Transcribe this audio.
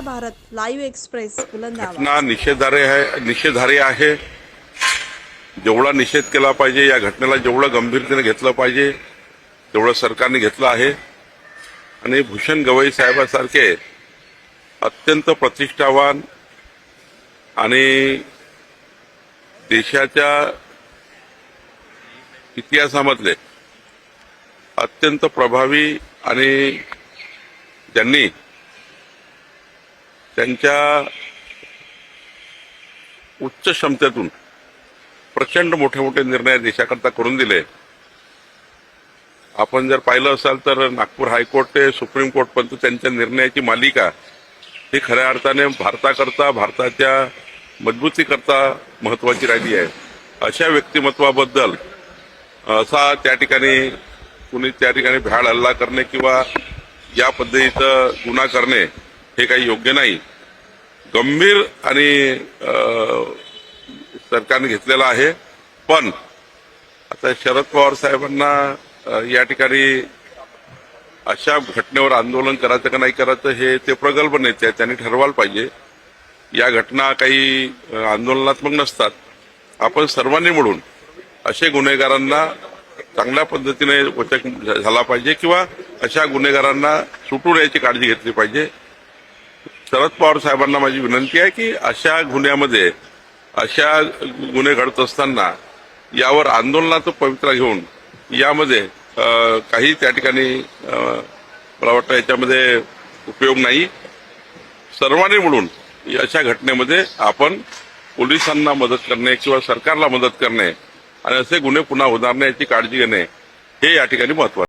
Bharat live express घटना निषेधार्ह आहे निषेधार्ह आहे। जेवढा निषेध केला पाहिजे या घटनेला जेवढं गंभीरतेने घेतलं पाहिजे तेवढं सरकारने घेतलं आहे. आणि भूषण गवई साहेबासारखे अत्यंत प्रतिष्ठावान आणि देशाच्या इतिहासामधले अत्यंत प्रभावी आणि ज्यांनी त्यांच्या उच्च क्षमतेतून प्रचंड मोठे मोठे निर्णय देशाकरता करून दिले. आपण जर पाहिलं असाल तर नागपूर हायकोर्ट ते सुप्रीम कोर्टपर्यंत त्यांच्या निर्णयाची मालिका ही खऱ्या अर्थाने भारताकरता भारताच्या मजबूतीकरता महत्वाची राहिली आहे. अशा व्यक्तिमत्वाबद्दल असा त्या ठिकाणी कुणी त्या ठिकाणी भ्याड हल्ला करणे किंवा या पद्धतीचं गुन्हा करणे हे काही योग्य नाही. गंभीर आणि सरकारने घेतलेला आहे. पण आता शरद पवार साहेबांना या ठिकाणी अशा घटनेवर आंदोलन करायचं का नाही करायचं हे ते प्रगल्भ नेते आहेत त्यांनी ठरवायला पाहिजे. या घटना काही आंदोलनात्मक नसतात. आपण सर्वांनी मिळून असे गुन्हेगारांना चांगल्या पद्धतीने वचक झाला पाहिजे किंवा अशा गुन्हेगारांना सुटून याची काळजी घेतली पाहिजे. शरद पवार साहेबांना माझी विनंती आहे की अशा गुन्ह्यामध्ये अशा गुन्हे घडत असताना यावर आंदोलनाचं पवित्रा घेऊन यामध्ये काही त्या ठिकाणी मला वाटतं याच्यामध्ये उपयोग नाही. सर्वांनी मिळून अशा घटनेमध्ये आपण पोलिसांना मदत करणे किंवा सरकारला मदत करणे आणि असे गुन्हे पुन्हा होणार नाही याची काळजी घेणे हे या ठिकाणी महत्वाचं